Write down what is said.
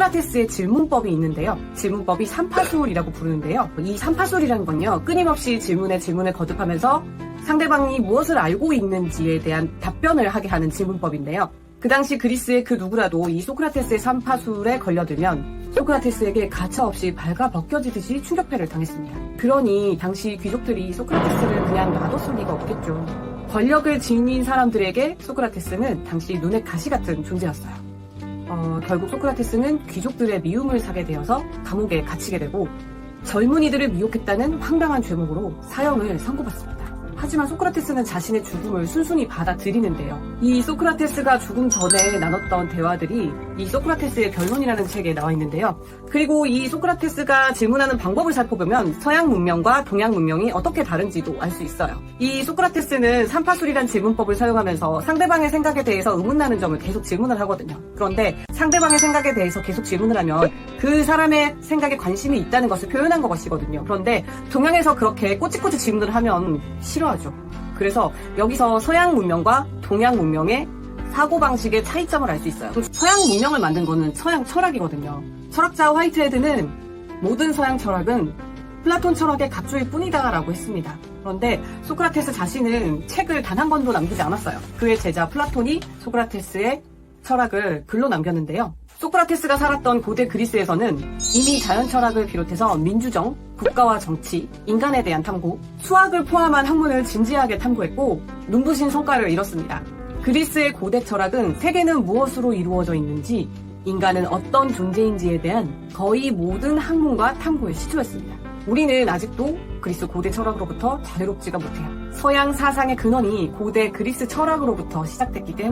소크라테스의 질문법이 있는데요. 질문법이 삼파술이라고 부르는데요. 이 삼파술이라는 건요. 끊임없이 질문에 질문을 거듭하면서 상대방이 무엇을 알고 있는지에 대한 답변을 하게 하는 질문법인데요. 그 당시 그리스의 그 누구라도 이 소크라테스의 삼파술에 걸려들면 소크라테스에게 가차없이 발가 벗겨지듯이 충격패를 당했습니다. 그러니 당시 귀족들이 소크라테스를 그냥 놔뒀을 리가 없겠죠. 권력을 지닌 사람들에게 소크라테스는 당시 눈의 가시 같은 존재였어요. 어, 결국 소크라테스는 귀족들의 미움을 사게 되어서 감옥에 갇히게 되고 젊은이들을 미혹했다는 황당한 죄목으로 사형을 선고받습니다. 하지만 소크라테스는 자신의 죽음을 순순히 받아들이는데요. 이 소크라테스가 죽음 전에 나눴던 대화들이 이 소크라테스의 변론이라는 책에 나와 있는데요. 그리고 이 소크라테스가 질문하는 방법을 살펴보면 서양 문명과 동양 문명이 어떻게 다른지도 알 수 있어요. 이 소크라테스는 삼파술이란 질문법을 사용하면서 상대방의 생각에 대해서 의문나는 점을 계속 질문을 하거든요. 그런데 상대방의 생각에 대해서 계속 질문을 하면 그 사람의 생각에 관심이 있다는 것을 표현한 것이거든요. 그런데 동양에서 그렇게 꼬치꼬치 질문을 하면 싫어 하죠. 그래서 여기서 서양 문명과 동양 문명의 사고방식의 차이점을 알 수 있어요. 서양 문명을 만든 거는 서양 철학이거든요. 철학자 화이트헤드는 모든 서양 철학은 플라톤 철학의 각조일 뿐이다 라고 했습니다. 그런데 소크라테스 자신은 책을 단 한 권도 남기지 않았어요. 그의 제자 플라톤이 소크라테스의 철학을 글로 남겼는데요. 소크라테스가 살았던 고대 그리스에서는 이미 자연 철학을 비롯해서 민주정, 국가와 정치, 인간에 대한 탐구, 수학을 포함한 학문을 진지하게 탐구했고 눈부신 성과를 이뤘습니다. 그리스의 고대 철학은 세계는 무엇으로 이루어져 있는지, 인간은 어떤 존재인지에 대한 거의 모든 학문과 탐구에 시초했습니다. 우리는 아직도 그리스 고대 철학으로부터 자유롭지가 못해요. 서양 사상의 근원이 고대 그리스 철학으로부터 시작됐기 때문에